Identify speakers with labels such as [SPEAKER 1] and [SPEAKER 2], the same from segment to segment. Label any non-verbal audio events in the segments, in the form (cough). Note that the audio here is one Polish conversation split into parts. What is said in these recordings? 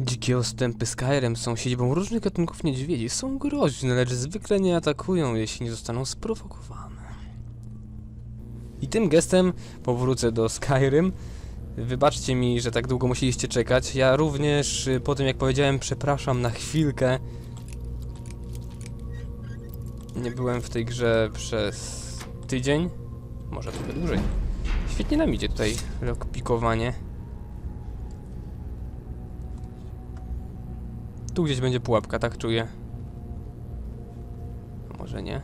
[SPEAKER 1] Dzikie ostępy Skyrim są siedzibą różnych gatunków niedźwiedzi. Są groźne, lecz zwykle nie atakują, jeśli nie zostaną sprowokowane. I tym gestem powrócę do Skyrim. Wybaczcie mi, że tak długo musieliście czekać. Ja również po tym jak powiedziałem przepraszam na chwilkę. Nie byłem w tej grze przez tydzień, może trochę dłużej. Świetnie nam idzie tutaj lockpikowanie. Tu gdzieś będzie pułapka, tak czuję. Może nie.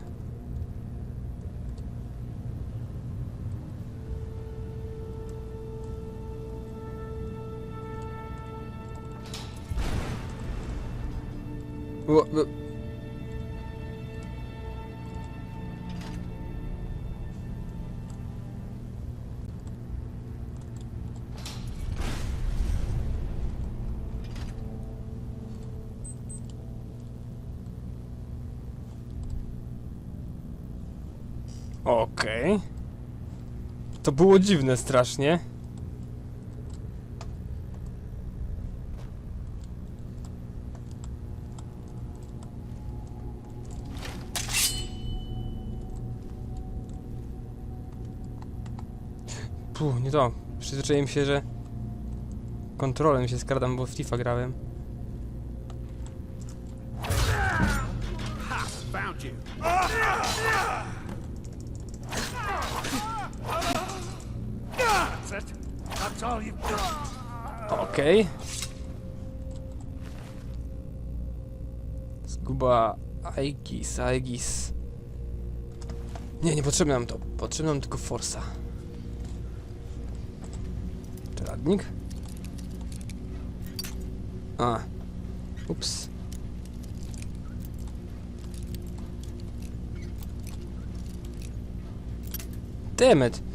[SPEAKER 1] Ło- Okej. To było dziwne strasznie. Puh, nie to. Przyzwyczaiłem się, że kontrolem się skradam, bo w FIFA grałem. Okej. Zguba Aegis, Aegis. Nie, nie potrzebne nam to. Potrzebne nam tylko Forsa. Czeladnik? A. Ups. Dammit.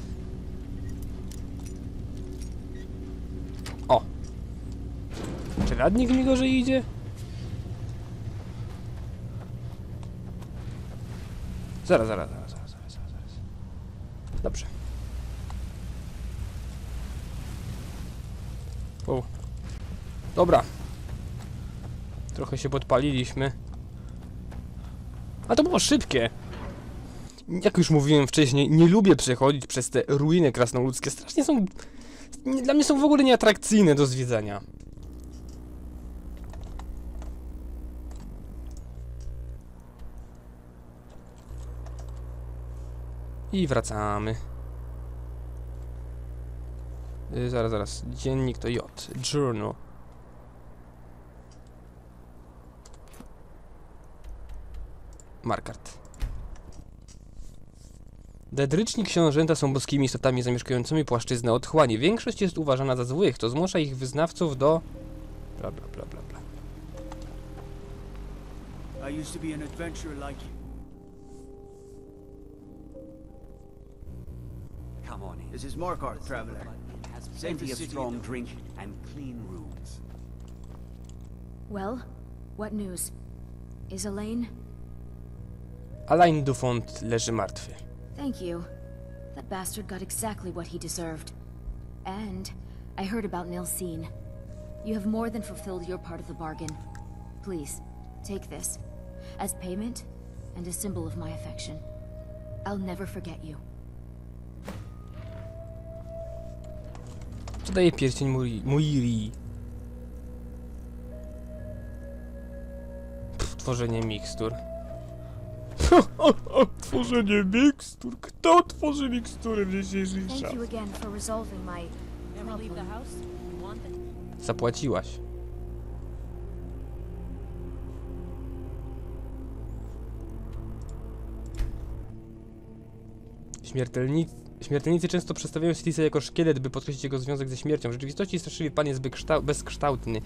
[SPEAKER 1] Czeladnik mi gorzej idzie? Zaraz, zaraz, zaraz, zaraz, zaraz, zaraz. Dobrze. O. Dobra. Trochę się podpaliliśmy. A to było szybkie. Jak już mówiłem wcześniej, nie lubię przechodzić przez te ruiny krasnoludzkie. Strasznie są... Dla mnie są w ogóle nieatrakcyjne do zwiedzania. I wracamy. Y, zaraz, zaraz. Dziennik to J. Journal. Markart. Dedryczni książęta są boskimi istotami zamieszkującymi płaszczyznę otchłani. Większość jest uważana za złych, to zmusza ich wyznawców do... Bla bla bla bla bla.
[SPEAKER 2] I used to be an adventurer like you.
[SPEAKER 3] Come on in.
[SPEAKER 2] This is Markarth, traveler.
[SPEAKER 3] It has
[SPEAKER 2] Save
[SPEAKER 3] plenty of strong drink and clean rooms.
[SPEAKER 4] Well, what news? Is Elaine?
[SPEAKER 1] Alain Dufont leży martwy.
[SPEAKER 4] Thank you. That bastard got exactly what he deserved. And I heard about Nilsine. You have more than fulfilled your part of the bargain. Please, take this. As payment and a symbol of my affection. I'll never forget you.
[SPEAKER 1] Daje pierścień Muri- Muiri? Pff, Tworzenie mikstur. (laughs) Tworzenie mikstur? Kto tworzy mikstury w dzisiejszych
[SPEAKER 4] Thank
[SPEAKER 1] czasach? Zapłaciłaś. Śmiertelnicy, śmiertelnicy często przedstawiają Sitisa jako szkielet, by podkreślić jego związek ze śmiercią. W rzeczywistości straszliwy pan jest bezkształtny.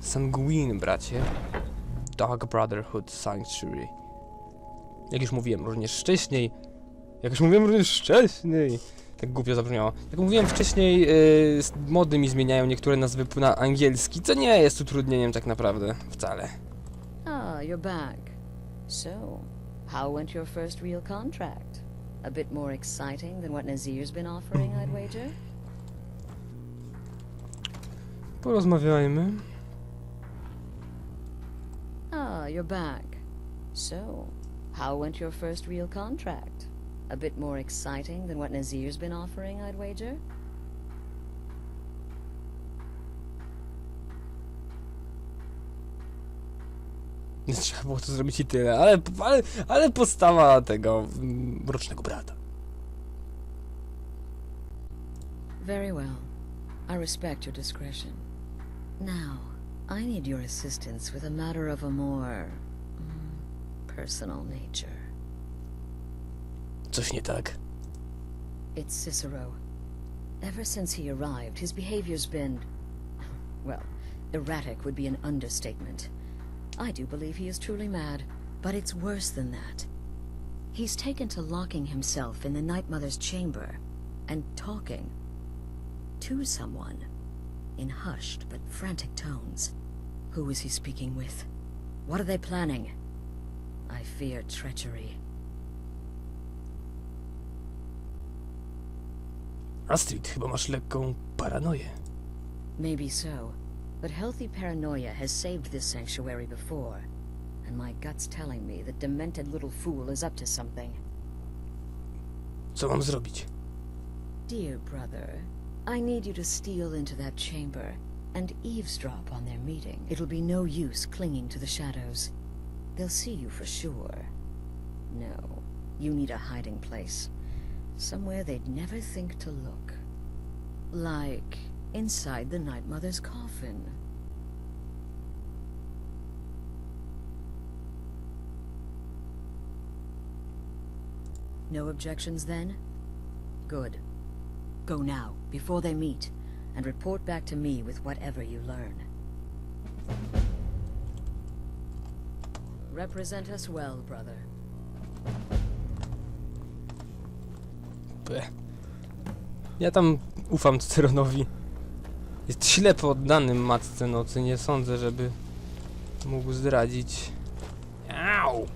[SPEAKER 1] Sanguin, bracie. Dark Brotherhood Sanctuary. Jak już mówiłem również wcześniej. Jak już mówiłem również wcześniej. Tak głupio zabrzmiało. Jak mówiłem wcześniej, yy, mody mi zmieniają niektóre nazwy na angielski, co nie jest utrudnieniem tak naprawdę. Wcale.
[SPEAKER 5] Ah, you're back. So, how went your first real contract? A bit more exciting than what Nazir's been offering, I'd wager?
[SPEAKER 1] Porozmawiajmy.
[SPEAKER 5] Ah, you're back. So, how went your first real contract? A bit more exciting than what Nazir's been offering, I'd wager?
[SPEAKER 1] Nie trzeba było to zrobić i tyle, ale, ale, ale postawa tego mm, mrocznego brata.
[SPEAKER 5] Very well. I respect your discretion. Now, I need your assistance with a matter of a more mm, personal nature.
[SPEAKER 1] Coś nie tak.
[SPEAKER 5] It's Cicero. Ever since he arrived, his behavior's been. well, erratic would be an understatement. I do believe he is truly mad, but it's worse than that. He's taken to locking himself in the Night Mother's chamber and talking to someone in hushed but frantic tones. Who is he speaking with? What are they planning? I fear treachery.
[SPEAKER 1] Astrid, chyba masz lekką paranoję.
[SPEAKER 5] Maybe so, but healthy paranoia has saved this sanctuary before, and my gut's telling me that demented little fool is up to something.
[SPEAKER 1] Co mam zrobić?
[SPEAKER 5] Dear brother, I need you to steal into that chamber and eavesdrop on their meeting. It'll be no use clinging to the shadows. They'll see you for sure. No, you need a hiding place. Somewhere they'd never think to look. Like inside the Night Mother's coffin. No objections then? Good. Go now, before they meet, and report back to me with whatever you learn. Represent us well, brother.
[SPEAKER 1] Ja tam ufam Cyceronowi. Jest ślepo oddany Matce Nocy. Nie sądzę, żeby mógł zdradzić. Au!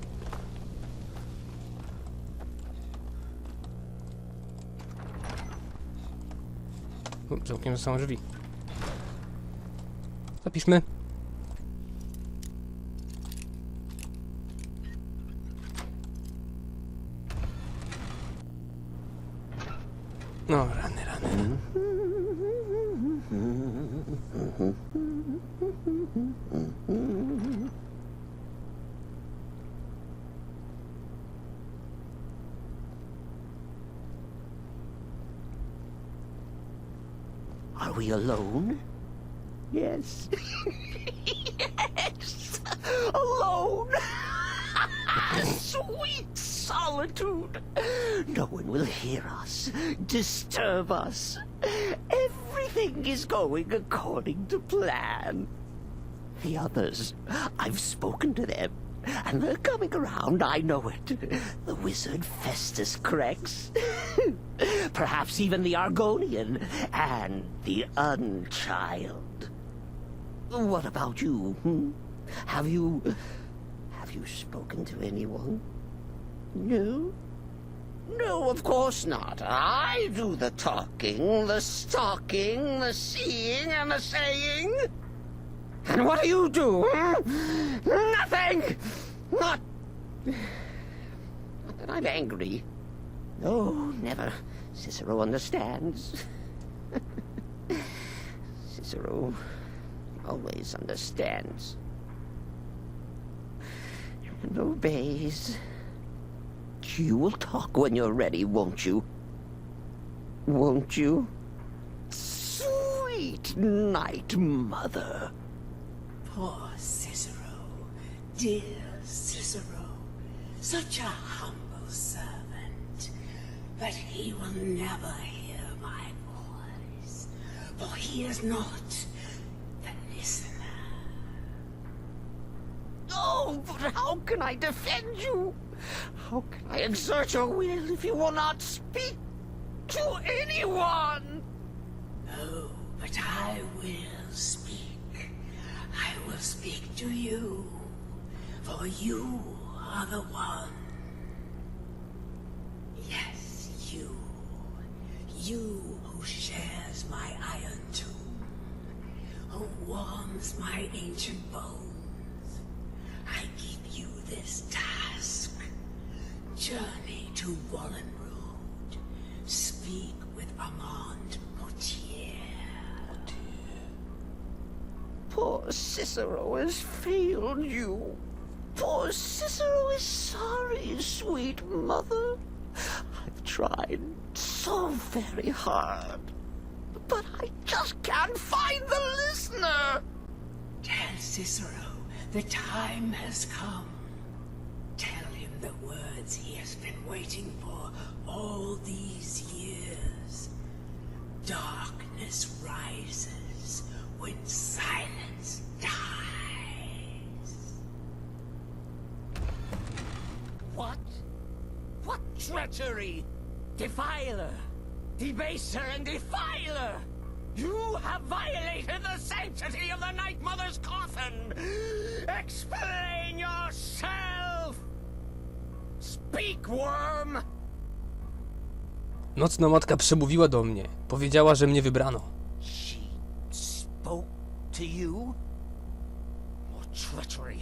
[SPEAKER 1] U, Zamkniemy są drzwi. Zapiszmy. No,
[SPEAKER 6] Are we alone? Yes. (laughs) yes! Alone! (laughs) Sweet solitude! No one will hear us, disturb us. Everything is going according to plan. The others, I've spoken to them, and they're coming around, I know it. The wizard Festus Crex. (laughs) Perhaps even the Argonian and the Unchild. What about you? Hmm? Have you. Have you spoken to anyone? No? No, of course not. I do the talking, the stalking, the seeing, and the saying. And what do you do? hmm? Nothing! Not. Not that I'm angry. No, never. Cicero understands. (laughs) Cicero always understands. And obeys. You will talk when you're ready, won't you? Won't you? Sweet night, mother.
[SPEAKER 7] Poor Cicero, dear Cicero, such a humble servant. But he will never hear my voice, for he is not the listener.
[SPEAKER 6] Oh, but how can I defend you? How can I exert your will if you will not speak to anyone?
[SPEAKER 7] Oh, but I will speak. I will speak to you, for you are the one. Yes, you. You who shares my iron tomb. Who warms my ancient bones, I give you this task. Journey to Wallenrood. Speak with Armand
[SPEAKER 6] Poor Cicero has failed you. Poor Cicero is sorry, sweet mother. I've tried so very hard, but I just can't find the listener.
[SPEAKER 7] Tell Cicero the time has come. Tell him the words he has been waiting for all these years. Darkness rises
[SPEAKER 6] treachery? Defiler! Debaser and defiler! You have violated the sanctity of the Night Mother's coffin! Explain yourself! Speak, worm!
[SPEAKER 1] Nocna matka przemówiła do mnie. Powiedziała, że mnie wybrano.
[SPEAKER 6] To you? More treachery.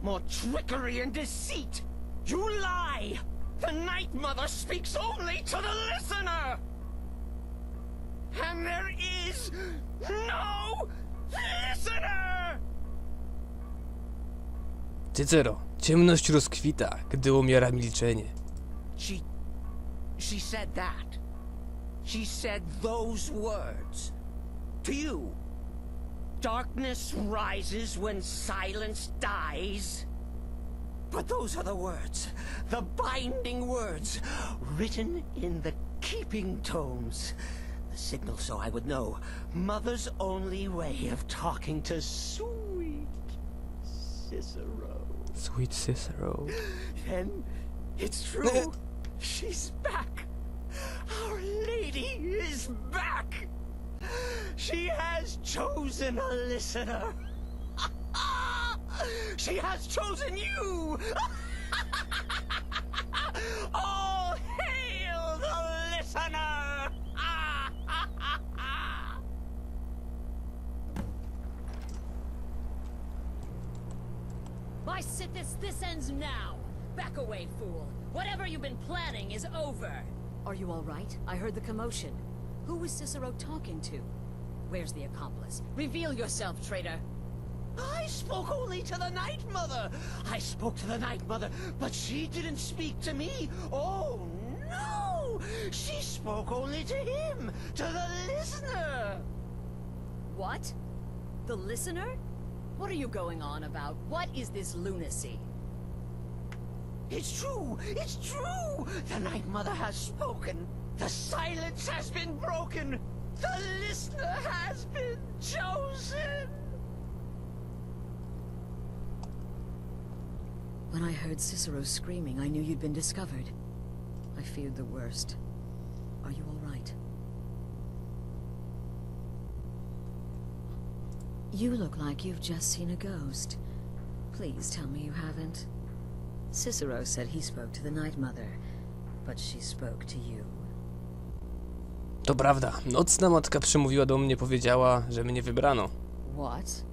[SPEAKER 6] More trickery and deceit! You lie! The Night Mother speaks only to the listener! And there is no listener!
[SPEAKER 1] Cycero, ciemność rozkwita, gdy umiera milczenie.
[SPEAKER 6] She. She said that. She said those words. To you. Darkness rises when silence dies. But those are the words, the binding words, written in the keeping tomes. The signal so I would know. Mother's only way of talking to sweet Cicero.
[SPEAKER 1] Sweet Cicero. (gasps)
[SPEAKER 6] Then it's true. (laughs) She's back. Our Lady is back. She has chosen a listener. (laughs) she has chosen you. (laughs) All hail the listener. (laughs)
[SPEAKER 8] By Sithis, this ends now! Back away, fool! Whatever you've been planning is over!
[SPEAKER 5] Are you all right? I heard the commotion. Who was Cicero talking to? Where's the accomplice?
[SPEAKER 8] Reveal yourself, traitor!
[SPEAKER 6] I spoke only to the Night Mother. I spoke to the Night Mother, but she didn't speak to me. Oh, no! She spoke only to him, to the listener.
[SPEAKER 5] What? The listener? What are you going on about? What is this lunacy?
[SPEAKER 6] It's true, it's true. The Night Mother has spoken. The silence has been broken. The listener has been chosen.
[SPEAKER 5] When I heard Cicero screaming, I knew you'd been discovered. I feared the worst. Are you all right? You look like you've just seen a ghost. Please tell me you haven't. Cicero said he spoke to the Night Mother, but she spoke to you.
[SPEAKER 1] To prawda, nocna matka przemówiła do mnie, powiedziała, że mnie wybrano.
[SPEAKER 5] What?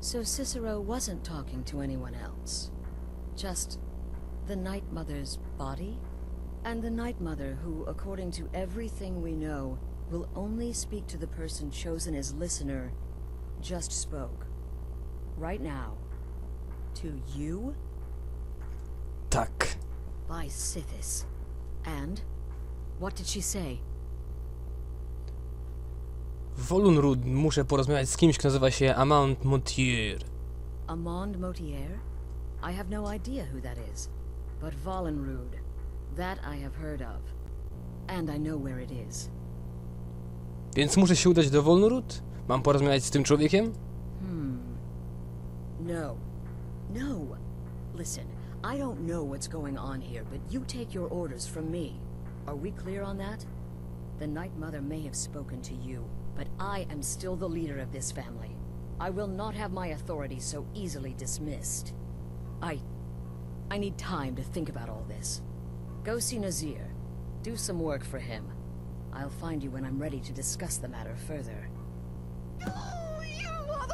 [SPEAKER 5] So Cicero wasn't talking to anyone else? Just the Night Mother's body? And the Night Mother, who, according to everything we know, will only speak to the person chosen as listener, just spoke. Right now. To you?
[SPEAKER 1] Tak.
[SPEAKER 5] By Sithis. And? What did she say?
[SPEAKER 1] Wolunrud muszę porozmawiać z kimś, kto nazywa się Amant Montier.
[SPEAKER 5] Amand Motier? I have no idea who that is. But Vollenrude. That I have heard of. And I know where it is.
[SPEAKER 1] Więc muszę się udać do Wolunrud? Mam porozmawiać z tym człowiekiem?
[SPEAKER 5] No. No. Listen, I don't know what's going on here, but you take your orders from me. Are we clear on that? The Night Mother may have spoken to you, but I am still the leader of this family. I will not have my authority so easily dismissed. I... I need time to think about all this. Go see Nazir. Do some work for him. I'll find you when I'm ready to discuss the matter further.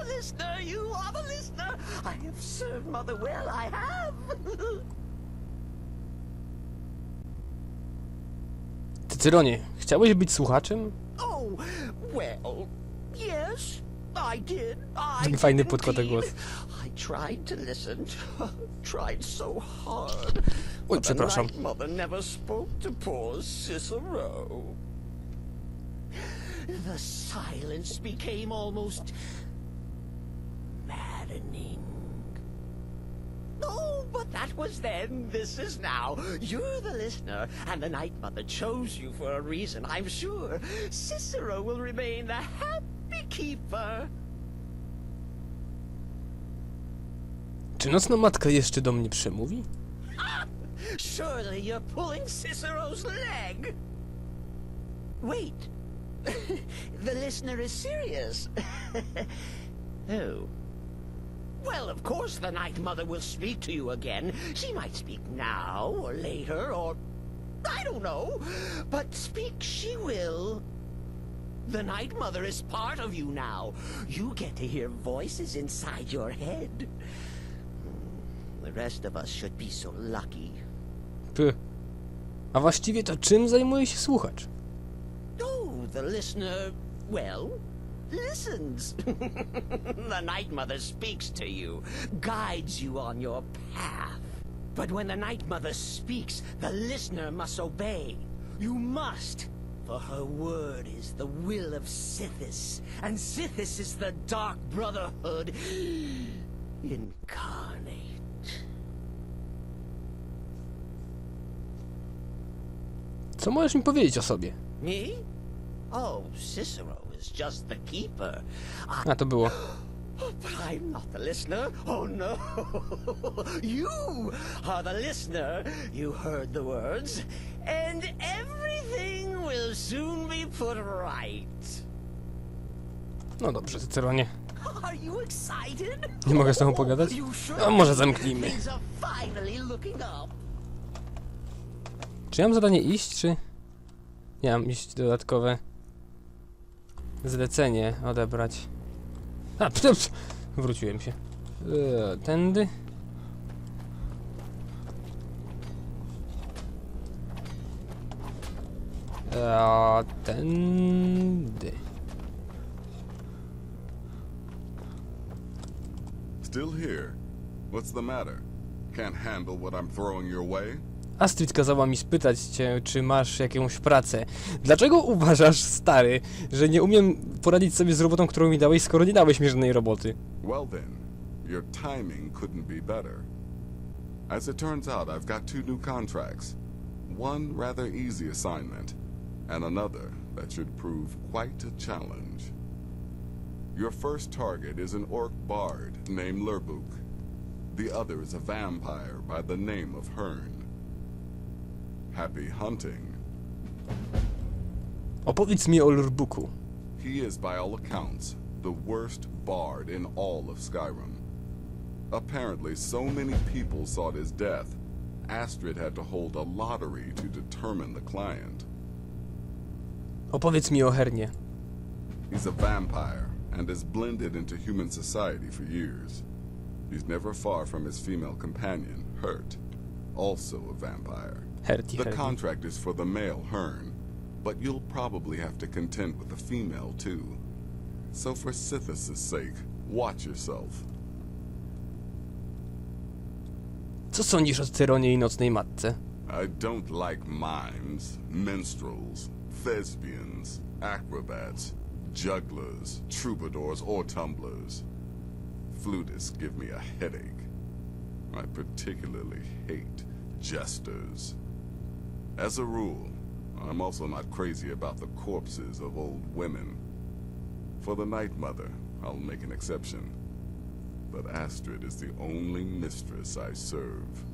[SPEAKER 6] The listener. You are the listener. I have served Mother well. I have.
[SPEAKER 1] Chciałeś być słuchaczem?
[SPEAKER 6] oh, well, yes, I did. I
[SPEAKER 1] fajny
[SPEAKER 6] did
[SPEAKER 1] podkład
[SPEAKER 6] indeed.
[SPEAKER 1] głos.
[SPEAKER 6] I tried to listen. (laughs) tried so hard.
[SPEAKER 1] Oj, przepraszam.
[SPEAKER 6] Mother never spoke to poor Cicero. The silence became almost maddening. Oh, but that was then, this is now. You're the listener, and the Night Mother chose you for a reason, I'm sure. Cicero will remain the happy keeper.
[SPEAKER 1] Czy nocna matka jeszcze do mnie przemówi?
[SPEAKER 6] Ah, surely you're pulling Cicero's leg. Wait. (laughs) the listener is serious. (laughs) oh. Well, of course the Night Mother will speak to you again. She might speak now, or later, or... I don't know. But speak she will. The Night Mother is part of you now. You get to hear voices inside your head. The rest of us should be so lucky.
[SPEAKER 1] Py. A właściwie to czym zajmuje się słuchacz?
[SPEAKER 6] Oh, the listener, well, listens. (laughs) the Night Mother speaks to you, guides you on your path. But when the Night Mother speaks, the listener must obey. You must. For her word is the will of Sithis, and Sithis is the Dark Brotherhood (gasps) incarnate.
[SPEAKER 1] Co możesz mi powiedzieć o sobie?
[SPEAKER 6] Me? Oh, Cicero is just the keeper. I
[SPEAKER 1] A, to było. (gasps)
[SPEAKER 6] But I'm not the listener. Oh no. (laughs) you are the listener. You heard the words. And everything will soon be put right.
[SPEAKER 1] No dobrze, Cyceronie. (laughs)
[SPEAKER 6] Are you excited?
[SPEAKER 1] Nie mogę z tobą (laughs) pogadać? A może zamknijmy. Czy ja mam zadanie iść, czy... Nie mam iść dodatkowe... Zlecenie odebrać. A, (laughs) pst. Wróciłem się. Eee, tędy? A, tędy.
[SPEAKER 9] Still here? What's the matter? Can't handle what I'm throwing your way?
[SPEAKER 1] Astrid kazała mi spytać cię, czy masz jakąś pracę. Dlaczego uważasz, stary, że nie umiem poradzić sobie z robotą, którą mi dałeś, skoro nie dałeś mi żadnej roboty?
[SPEAKER 9] Well then, your timing couldn't be better. As it turns out, I've got two new contracts. One rather easy assignment, and another that should prove quite a challenge. Your first target is an orc bard named Lerbuk. The other is a vampire by the name of Hearn. Happy hunting.
[SPEAKER 1] Opowiedz mi o Lurbuku.
[SPEAKER 9] He is, by all accounts, the worst bard in all of Skyrim. Apparently, so many people sought his death, Astrid had to hold a lottery to determine the client.
[SPEAKER 1] Opowiedz mi o Hernie.
[SPEAKER 9] He's a vampire and has blended into human society for years. He's never far from his female companion, Hurt, also a vampire. The contract is for the male Hearn, but you'll probably have to contend with the female too. So for Sithis' sake, watch yourself.
[SPEAKER 1] Co sądzisz o Cyceronie i Nocnej Matce?
[SPEAKER 9] I don't like mimes, minstrels, thespians, acrobats, jugglers, troubadours, or tumblers. Flutists give me a headache. I particularly hate jesters. As a rule, I'm also not crazy about the corpses of old women. For the Night Mother, I'll make an exception. But Astrid is the only mistress I serve.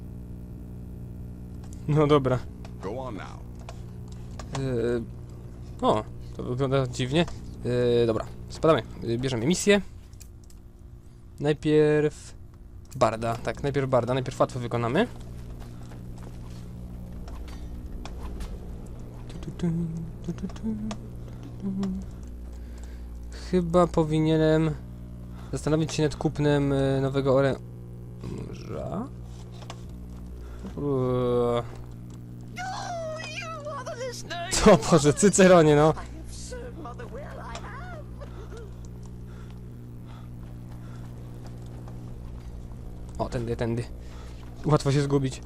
[SPEAKER 1] No dobra.
[SPEAKER 9] Go on now.
[SPEAKER 1] Eee, o, to wygląda dziwnie. Eee, dobra, spadamy. Eee, bierzemy misję. Najpierw... Barda, tak, najpierw Barda, najpierw łatwo wykonamy. Tu, tu, tu, tu, tu, tu, tu. Chyba powinienem zastanowić się nad kupnem y, nowego oręża. Co Boże, Cyceronie, no. O, tędy, tędy. Łatwo się zgubić.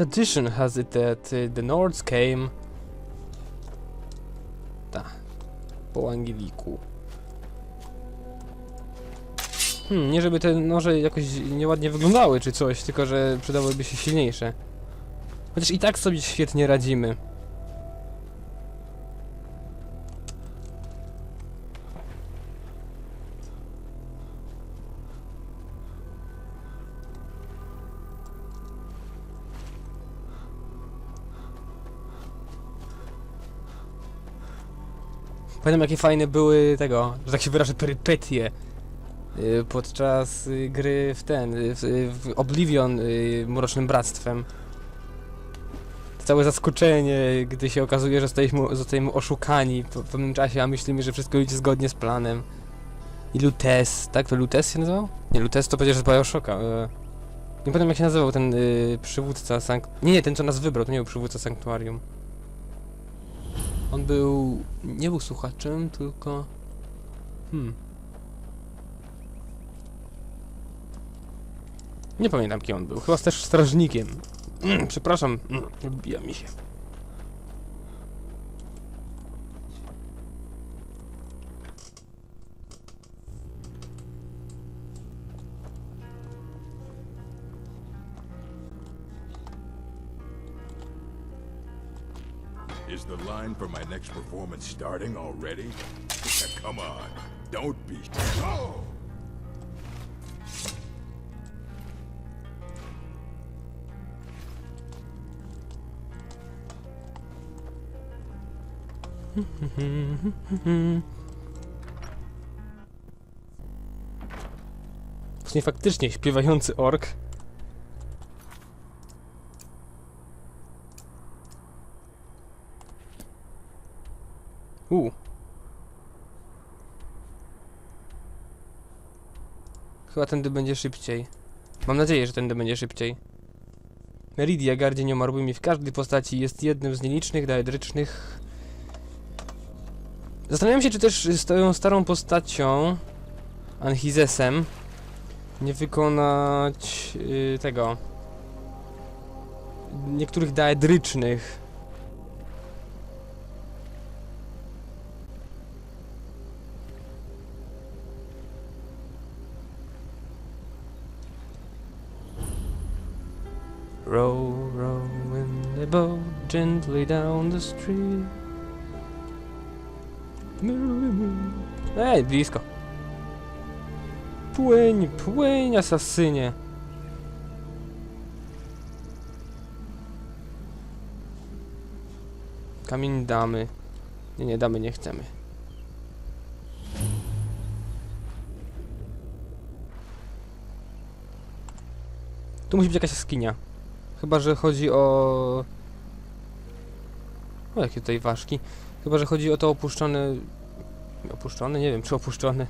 [SPEAKER 1] Tradition has it that uh, the Nords came... Ta. Po Angeliku. Hmm, nie żeby te noże jakoś nieładnie wyglądały czy coś, tylko że przydałyby się silniejsze. Chociaż i tak sobie świetnie radzimy. Pamiętam jakie fajne były tego, że tak się wyrażę, perypetie y, podczas y, gry w ten, y, w, Oblivion Mrocznym Bractwem. Całe zaskoczenie, gdy się okazuje, że zostaliśmy, zostajemy oszukani po w pewnym czasie, a myślimy, że wszystko idzie zgodnie z planem. I Lutes, tak? To Lutes się nazywał? Nie, Lutes to przecież z Bioshocka. Nie pamiętam jak się nazywał ten y, przywódca. Nie, nie, ten co nas wybrał, to nie był przywódca Sanktuarium. On był... nie był słuchaczem, tylko... Hmm. Nie pamiętam kim on był. Chyba też strażnikiem. Mm, przepraszam, mm, odbija mi się.
[SPEAKER 10] The line for my next performance starting already? (laughs) Come on, don't be. Oh!
[SPEAKER 1] W sumie faktycznie śpiewający ork. U. Chyba tędy będzie szybciej. Mam nadzieję, że tędy będzie szybciej. Meridia, gardzie nieomarłymi w każdej postaci, jest jednym z nielicznych daedrycznych... Zastanawiam się, czy też z tą starą postacią, Anchizesem, nie wykonać yy, tego... Niektórych daedrycznych. Gently down the street. Ej, blisko. Płyń, płyń, asasynie. Kamień damy. Nie, nie, damy nie chcemy. Tu musi być jakaś jaskinia. Chyba, że chodzi o... O, jakie tutaj ważki. Chyba, że chodzi o to opuszczone... Opuszczone? Nie wiem, czy opuszczone.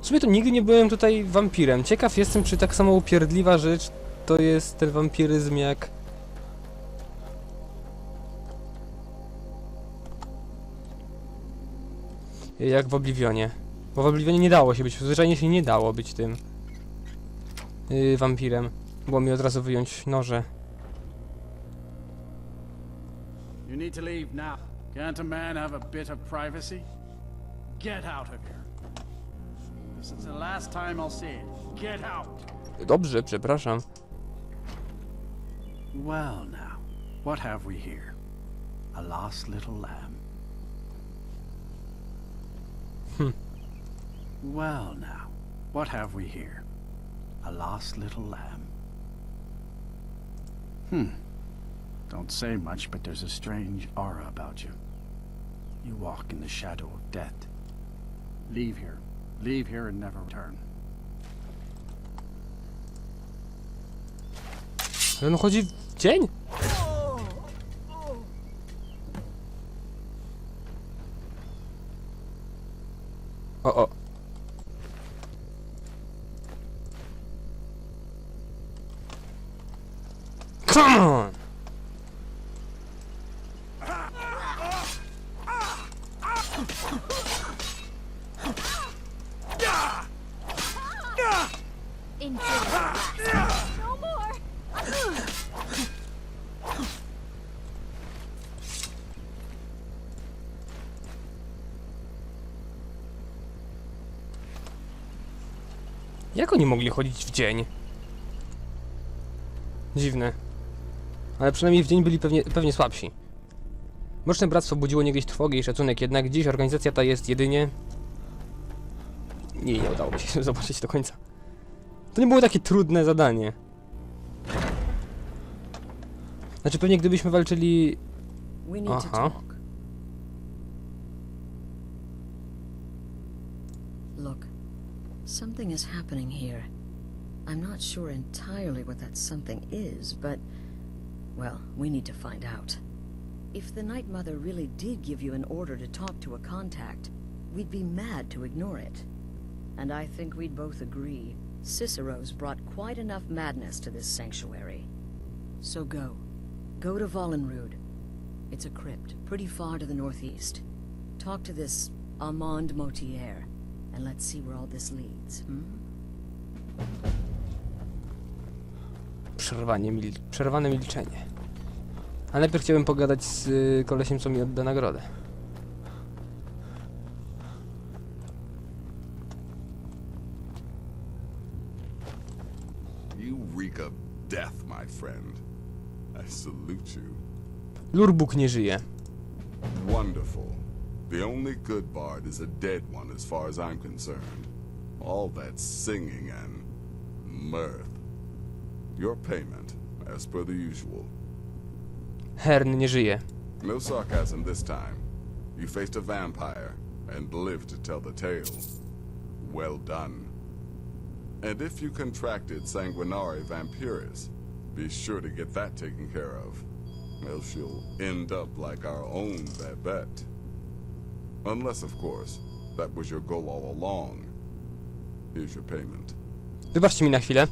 [SPEAKER 1] W sumie to nigdy nie byłem tutaj wampirem. Ciekaw jestem, czy tak samo upierdliwa rzecz to jest ten wampiryzm jak... Jak w Oblivionie. Bo w Oblivionie nie dało się być, zwyczajnie się nie dało być tym yy, wampirem. Było mi od razu wyjąć noże.
[SPEAKER 2] You need to leave now. Can't a man have a bit of privacy? Get out of here. This is the last time I'll see it. Get out.
[SPEAKER 1] Dobrze, przepraszam.
[SPEAKER 2] Well, now, what have we here? A lost little lamb.
[SPEAKER 1] Hmm.
[SPEAKER 2] Well, now, What have we here? A lost little lamb. Hmm. Don't say much, but there's a strange aura about you. You walk in the shadow of death. Leave here. Leave here and never return.
[SPEAKER 1] On chodzi w dzień? O, o. Come on! Jak oni mogli chodzić w dzień? Dziwne. Ale przynajmniej w dzień byli pewnie, pewnie słabsi. Mroczne Bractwo budziło niegdyś trwogę i szacunek, jednak dziś organizacja ta jest jedynie... Nie, nie udało mi się (laughs) zobaczyć do końca. To nie było takie trudne zadanie. Znaczy pewnie gdybyśmy walczyli...
[SPEAKER 5] Look, something is happening here. I'm not sure entirely what that something is, but. Well, we need to find out. If the Night Mother really did give you an order to talk to a contact, we'd be mad to ignore it. And I think we'd both agree Cicero's brought quite enough madness to this sanctuary. So go. Go to Vollenrude. It's a crypt, pretty far to the northeast. Talk to this Armand Motier, and let's see where all this leads, hmm?
[SPEAKER 1] Przerwanie mil... Przerwane milczenie. Ale najpierw chciałbym pogadać z y, kolesiem, co mi odda nagrodę.
[SPEAKER 9] You reek of death, my friend. I salute you.
[SPEAKER 1] Lurbuk nie żyje.
[SPEAKER 9] Wonderful. The only good bard is a dead one as far as I'm concerned. All that singing and mirth. Your payment, as per the usual.
[SPEAKER 1] Hern nie żyje.
[SPEAKER 9] No sarcasm this time. You faced a vampire and lived to tell the tale. Well done. And if you contracted sanguinare vampiris, be sure to get that taken care of. Else you'll end up like our own Babette. Unless, of course, that was your goal all along. Here's your payment.
[SPEAKER 1] Wybaczcie mi na chwilę.